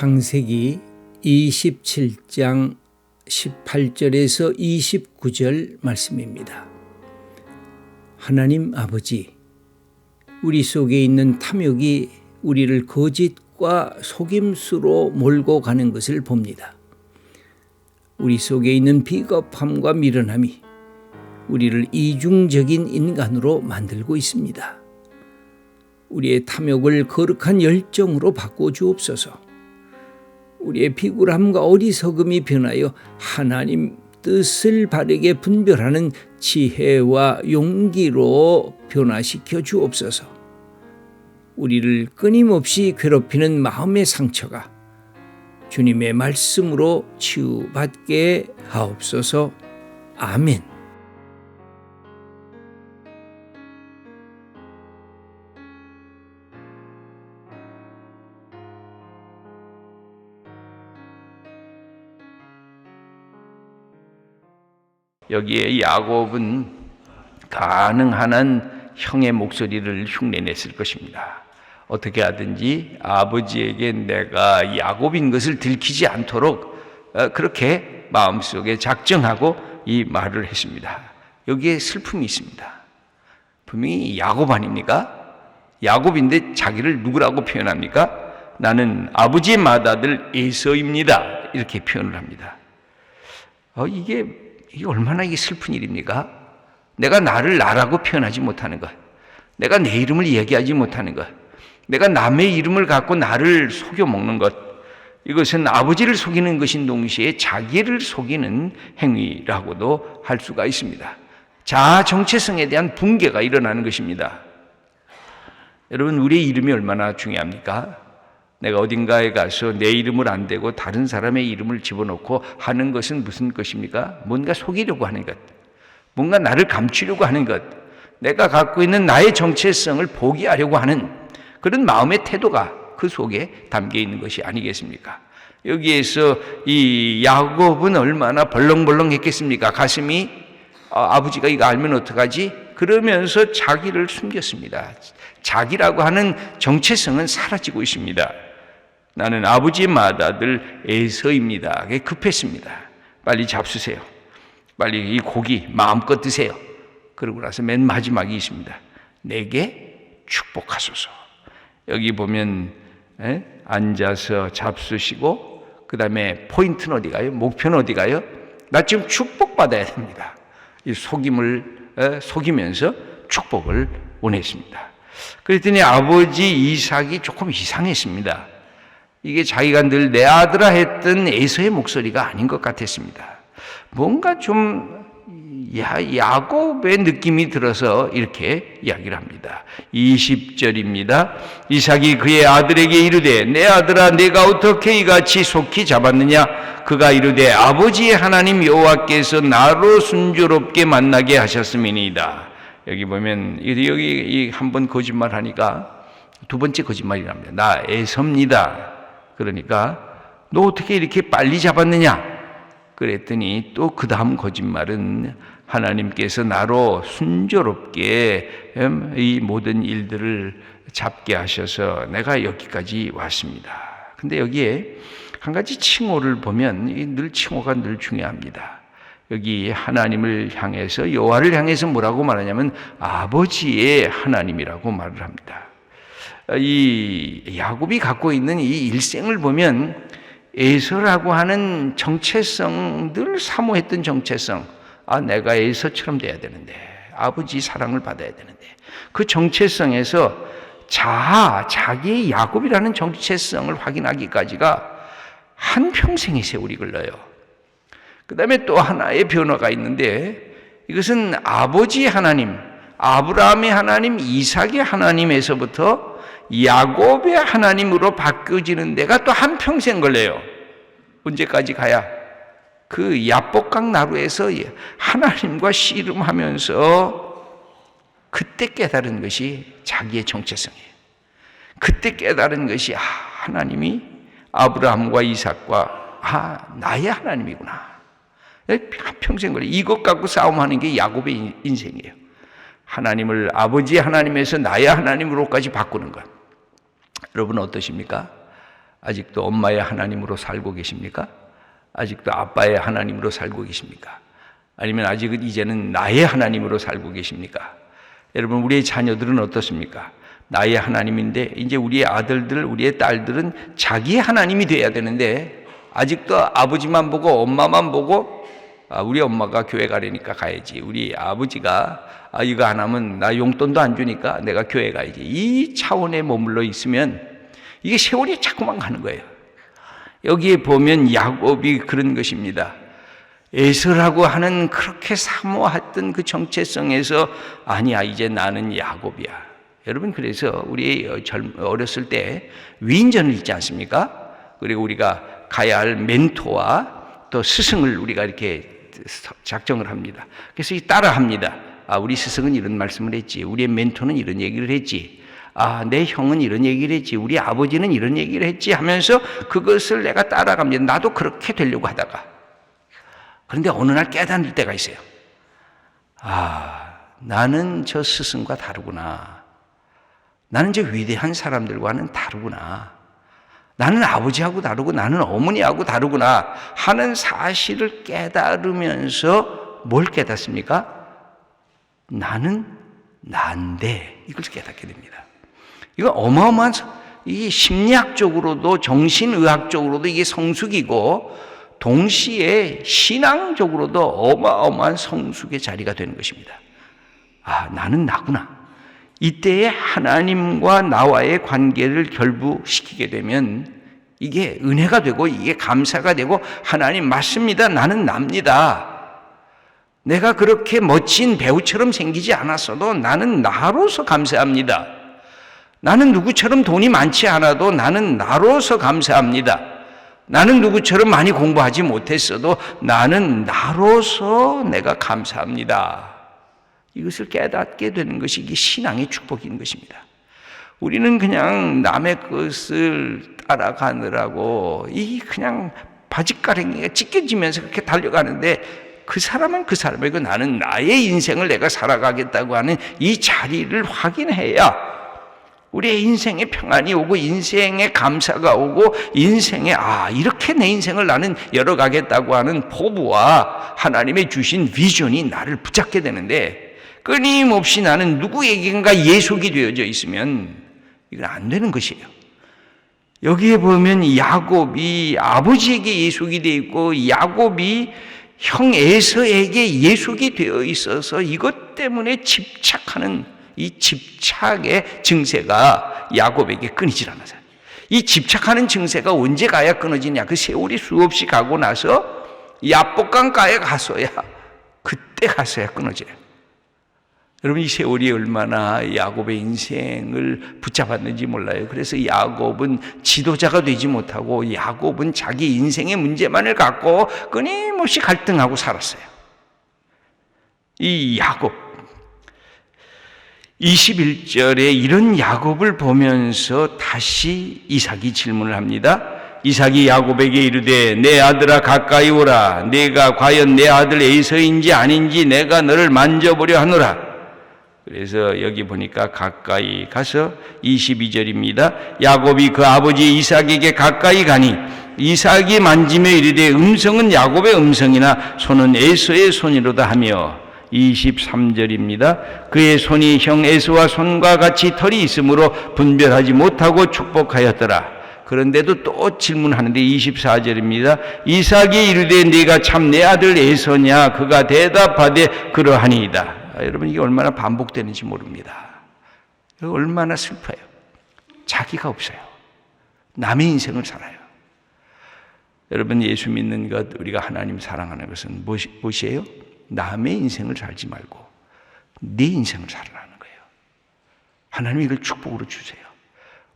창세기 27장 18절에서 29절 말씀입니다. 하나님 아버지, 우리 속에 있는 탐욕이 우리를 거짓과 속임수로 몰고 가는 것을 봅니다. 우리 속에 있는 비겁함과 미련함이 우리를 이중적인 인간으로 만들고 있습니다. 우리의 탐욕을 거룩한 열정으로 바꿔 주옵소서. 우리의 비굴함과 어리석음이 변하여 하나님 뜻을 바르게 분별하는 지혜와 용기로 변화시켜 주옵소서. 우리를 끊임없이 괴롭히는 마음의 상처가 주님의 말씀으로 치유받게 하옵소서. 아멘. 여기에 야곱은 가능한 한 형의 목소리를 흉내냈을 것입니다. 어떻게 하든지 아버지에게 내가 야곱인 것을 들키지 않도록 어, 그렇게 마음속에 작정하고 이 말을 했습니다. 여기에 슬픔이 있습니다. 분명히 야곱 아닙니까? 야곱인데 자기를 누구라고 표현합니까? 나는 아버지의 맏아들 에서입니다. 이렇게 표현을 합니다. 어, 이게 이게 얼마나 이게 슬픈 일입니까? 내가 나를 나라고 표현하지 못하는 것. 내가 내 이름을 얘기하지 못하는 것. 내가 남의 이름을 갖고 나를 속여 먹는 것. 이것은 아버지를 속이는 것인 동시에 자기를 속이는 행위라고도 할 수가 있습니다. 자아 정체성에 대한 붕괴가 일어나는 것입니다. 여러분, 우리의 이름이 얼마나 중요합니까? 내가 어딘가에 가서 내 이름을 안 대고 다른 사람의 이름을 집어넣고 하는 것은 무슨 것입니까? 뭔가 속이려고 하는 것. 뭔가 나를 감추려고 하는 것. 내가 갖고 있는 나의 정체성을 포기하려고 하는 그런 마음의 태도가 그 속에 담겨 있는 것이 아니겠습니까? 여기에서 이 야곱은 얼마나 벌렁벌렁 했겠습니까? 가슴이 아, 아버지가 이거 알면 어떡하지? 그러면서 자기를 숨겼습니다. 자기라고 하는 정체성은 사라지고 있습니다. 나는 아버지의 맏아들 에서입니다. 급했습니다. 빨리 잡수세요. 빨리 이 고기 마음껏 드세요. 그러고 나서 맨 마지막이 있습니다. 내게 축복하소서. 여기 보면 에? 앉아서 잡수시고 그 다음에 포인트는 어디 가요? 목표는 어디 가요? 나 지금 축복받아야 됩니다. 이 속임을 에? 속이면서 축복을 원했습니다. 그랬더니 아버지 이삭이 조금 이상했습니다. 이게 자기가 늘 내 아들아 했던 에서의 목소리가 아닌 것 같았습니다. 뭔가 좀 야, 야곱의 느낌이 들어서 이렇게 이야기를 합니다. 20절입니다. 이삭이 그의 아들에게 이르되 내 아들아 내가 어떻게 이같이 속히 잡았느냐 그가 이르되 아버지의 하나님 여호와께서 나로 순조롭게 만나게 하셨음이니이다. 여기 보면 여기 한번 거짓말 하니까 두 번째 거짓말이랍니다. 나 애섭니다. 그러니까 너 어떻게 이렇게 빨리 잡았느냐? 그랬더니 또 그 다음 거짓말은 하나님께서 나로 순조롭게 음, 이 모든 일들을 잡게 하셔서 내가 여기까지 왔습니다. 근데 여기에 한 가지 칭호를 보면 늘 칭호가 늘 중요합니다. 여기 하나님을 향해서 여호와를 향해서 뭐라고 말하냐면 아버지의 하나님이라고 말을 합니다. 이 야곱이 갖고 있는 이 일생을 보면 에서라고 하는 정체성, 늘 사모했던 정체성. 아, 내가 에서처럼 돼야 되는데. 아버지 사랑을 받아야 되는데. 그 정체성에서 자아, 자기의 야곱이라는 정체성을 확인하기까지가 한 평생의 세월이 걸려요. 그 다음에 또 하나의 변화가 있는데 이것은 아버지 하나님, 아브라함의 하나님, 이삭의 하나님에서부터 야곱의 하나님으로 바뀌어지는 데가 또 한평생 걸려요. 언제까지 가야? 그 야복강 나루에서 하나님과 씨름하면서 그때 깨달은 것이 자기의 정체성이에요. 그때 깨달은 것이 아, 하나님이 아브라함과 이삭과 아, 나의 하나님이구나. 평생 걸려. 이것 갖고 싸움하는 게 야곱의 인생이에요. 하나님을 아버지 하나님에서 나의 하나님으로까지 바꾸는 것. 여러분 어떠십니까? 아직도 엄마의 하나님으로 살고 계십니까? 아직도 아빠의 하나님으로 살고 계십니까? 아니면 아직은 이제는 나의 하나님으로 살고 계십니까? 여러분, 우리의 자녀들은 어떻습니까? 나의 하나님인데, 이제 우리의 아들들, 우리의 딸들은 자기의 하나님이 돼야 되는데, 아직도 아버지만 보고 엄마만 보고, 아, 우리 엄마가 교회 가려니까 가야지. 우리 아버지가 아, 이거 안 하면 나 용돈도 안 주니까 내가 교회 가야지. 이 차원에 머물러 있으면 이게 세월이 자꾸만 가는 거예요. 여기에 보면 야곱이 그런 것입니다. 에서라고 하는 그렇게 사모했던 그 정체성에서 아니야 이제 나는 야곱이야. 여러분 그래서 우리 젊 어렸을 때 위인전을 읽지 않습니까? 그리고 우리가 가야 할 멘토와 또 스승을 우리가 이렇게 작정을 합니다. 그래서 이 따라 합니다. 아 우리 스승은 이런 말씀을 했지. 우리의 멘토는 이런 얘기를 했지. 아, 내 형은 이런 얘기를 했지. 우리 아버지는 이런 얘기를 했지 하면서 그것을 내가 따라갑니다. 나도 그렇게 되려고 하다가. 그런데 어느 날 깨닫을 때가 있어요. 아, 나는 저 스승과 다르구나. 나는 저 위대한 사람들과는 다르구나. 나는 아버지하고 다르고 나는 어머니하고 다르구나 하는 사실을 깨달으면서 뭘 깨닫습니까? 나는 난데 이걸 깨닫게 됩니다. 이거 어마어마한 이 심리학적으로도 정신의학적으로도 이게 성숙이고 동시에 신앙적으로도 어마어마한 성숙의 자리가 되는 것입니다. 아, 나는 나구나. 이때에 하나님과 나와의 관계를 결부시키게 되면 이게 은혜가 되고 이게 감사가 되고 하나님 맞습니다. 나는 납니다. 내가 그렇게 멋진 배우처럼 생기지 않았어도 나는 나로서 감사합니다. 나는 누구처럼 돈이 많지 않아도 나는 나로서 감사합니다. 나는 누구처럼 많이 공부하지 못했어도 나는 나로서 내가 감사합니다. 이것을 깨닫게 되는 것이 이게 신앙의 축복인 것입니다. 우리는 그냥 남의 것을 따라가느라고 이 그냥 바짓가랭이가 찢겨지면서 그렇게 달려가는데 그 사람은 그 사람이고 나는 나의 인생을 내가 살아가겠다고 하는 이 자리를 확인해야 우리의 인생에 평안이 오고 인생에 감사가 오고 인생에 아 이렇게 내 인생을 나는 열어가겠다고 하는 포부와 하나님의 주신 비전이 나를 붙잡게 되는데 끊임없이 나는 누구에게인가 예속이 되어져 있으면 이건 안 되는 것이에요. 여기에 보면 야곱이 아버지에게 예속이 되어 있고 야곱이 형 에서에게 예속이 되어 있어서 이것 때문에 집착하는 이 집착의 증세가 야곱에게 끊이질 않아서 이 집착하는 증세가 언제 가야 끊어지냐? 그 세월이 수없이 가고 나서 야복강가에 가서야 그때 가서야 끊어져요. 여러분 이 세월이 얼마나 야곱의 인생을 붙잡았는지 몰라요. 그래서 야곱은 지도자가 되지 못하고 야곱은 자기 인생의 문제만을 갖고 끊임없이 갈등하고 살았어요. 이 야곱 21절에 이런 야곱을 보면서 다시 이삭이 질문을 합니다. 이삭이 야곱에게 이르되 내 아들아 가까이 오라 내가 과연 내 아들 에서인지 아닌지 내가 너를 만져보려 하노라 그래서 여기 보니까 가까이 가서 22절입니다. 야곱이 그 아버지 이삭에게 가까이 가니 이삭이 만지며 이르되 음성은 야곱의 음성이나 손은 에서의 손이로다 하며 23절입니다. 그의 손이 형 에서와 손과 같이 털이 있으므로 분별하지 못하고 축복하였더라. 그런데도 또 질문하는데 24절입니다. 이삭이 이르되 네가 참 내 아들 에서냐 그가 대답하되 그러하니이다. 아, 여러분 이게 얼마나 반복되는지 모릅니다. 얼마나 슬퍼요. 자기가 없어요. 남의 인생을 살아요. 여러분 예수 믿는 것, 우리가 하나님 사랑하는 것은 무엇이, 무엇이에요? 남의 인생을 살지 말고 네 인생을 살아라는 거예요. 하나님 이걸 축복으로 주세요.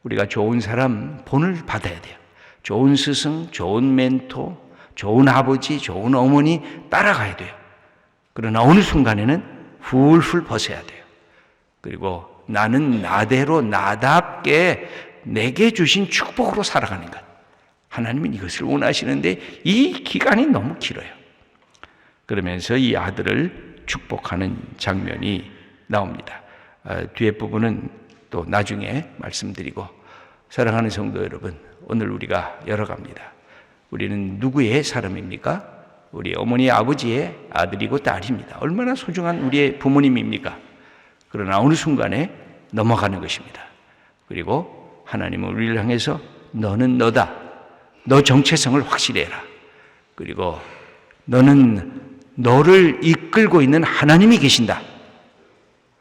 우리가 좋은 사람 본을 받아야 돼요. 좋은 스승, 좋은 멘토, 좋은 아버지, 좋은 어머니 따라가야 돼요. 그러나 어느 순간에는 훌훌 벗어야 돼요. 그리고 나는 나대로 나답게 내게 주신 축복으로 살아가는 것. 하나님은 이것을 원하시는데 이 기간이 너무 길어요. 그러면서 이 아들을 축복하는 장면이 나옵니다. 어, 뒤에 부분은 또 나중에 말씀드리고 사랑하는 성도 여러분, 오늘 우리가 열어갑니다. 우리는 누구의 사람입니까? 우리 어머니 아버지의 아들이고 딸입니다. 얼마나 소중한 우리의 부모님입니까? 그러나 어느 순간에 넘어가는 것입니다. 그리고 하나님은 우리를 향해서 너는 너다. 너 정체성을 확실히 해라. 그리고 너는 너를 이끌고 있는 하나님이 계신다.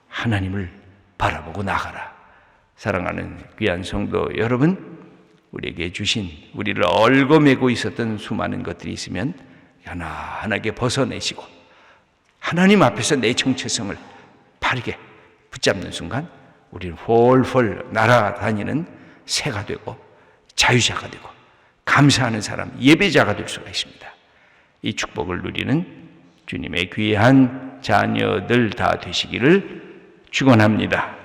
하나님을 바라보고 나가라. 사랑하는 귀한 성도 여러분, 우리에게 주신 우리를 얽어매고 있었던 수많은 것들이 있으면 하나하나게 벗어내시고 하나님 앞에서 내 정체성을 바르게 붙잡는 순간 우리는 홀홀 날아다니는 새가 되고 자유자가 되고 감사하는 사람, 예배자가 될 수가 있습니다. 이 축복을 누리는 주님의 귀한 자녀들 다 되시기를 축원합니다.